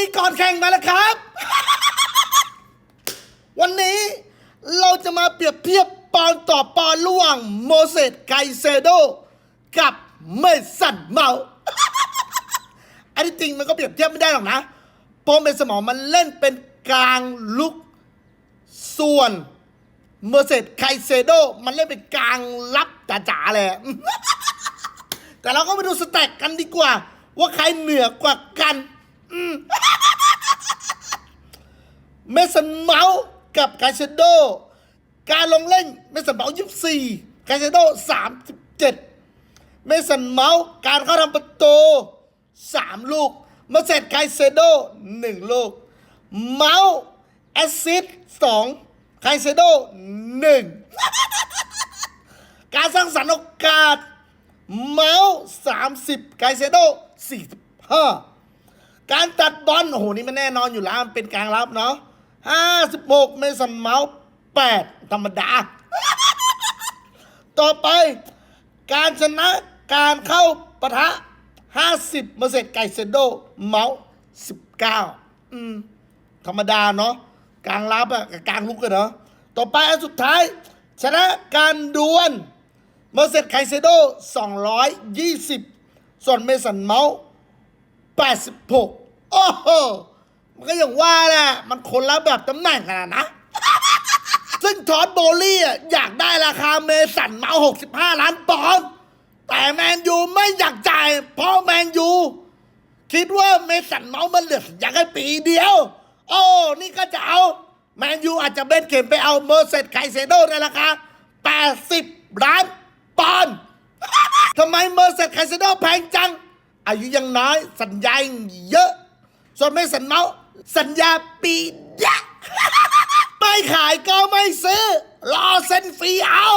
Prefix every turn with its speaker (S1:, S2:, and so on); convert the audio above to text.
S1: ีก่อนแข่งมาแล้วครับ วันนี้เราจะมาเปรียบเทียบปอนต่อปอนระหว่างโมเสสไกเซโด กับเมสันเมา อันที่จริงมันก็เปรียบเทียบไม่ได้หรอกนะเพรเมสันเมามันเล่นเป็นกลางลุก ส่วนเมอร์เซสไคเซโด มันเล่นเป็นกลางรับจ๋าๆเลย แต่เราก็มาดูสแต็กกันดีกว่า ว่าใครเหนือกว่ากัน อืม เมสันเมาส์กับไคเซโด การลงเล่นเมสันเมาส์ยี่สี่ไคเซโดสามสิบเจ็ดเมสันเมาส์การเข้าทำประตูสามลูกเมอร์เซสไคเซโดหนึ่งลูก เมาส์แอสซิสสองไคเซโดหนึ่งการสร้างสรรค์โอกาส เมาส์30ไกเซโด45การตัดบอลโอ้โหนี่มันแน่นอนอยู่แล้วมันเป็นกลางรับเนาะ 56 เมสันเมาส์8ธรรมดา ต่อไป การชนะการเข้าปะทะ 50เมอร์เซสไกเซโดเมาส์19 อืม ธรรมดาเนาะกลางรับอะกับกลางลุกกันเนาะต่อไปอันสุดท้าย ชนะการดวลเมอร์เซสไคเซโด220 ส่วนเมสันเมาส์86 โอ้โห มันก็อย่างว่าแหละมันคนละแบบตำแหน่งกันนะ ซึ่งทอดโบลี่อะอยากได้ราคาเมสันเมาส์65 ล้านปอนด์แต่แมนยูไม่อยากจ่าย เพราะแมนยู คิดว่าเมสันเมาส์มันเหลือสัญญาแค่ปีเดียว โอ้นี่ก็จะเอา แมนยูอาจจะเบ็ดเข็มไปเอาเมอร์เซสไคเซโดในราคา80 ล้านปอนด์ทำไมเมอร์เซสไคเซโดแพงจัง อายุยังน้อยสัญญายังเยอะ ส่วนเมสันเมาส์สัญญาปีเดียวไม่ขายก็ไม่ซื้อ รอเซ็นฟรีเอา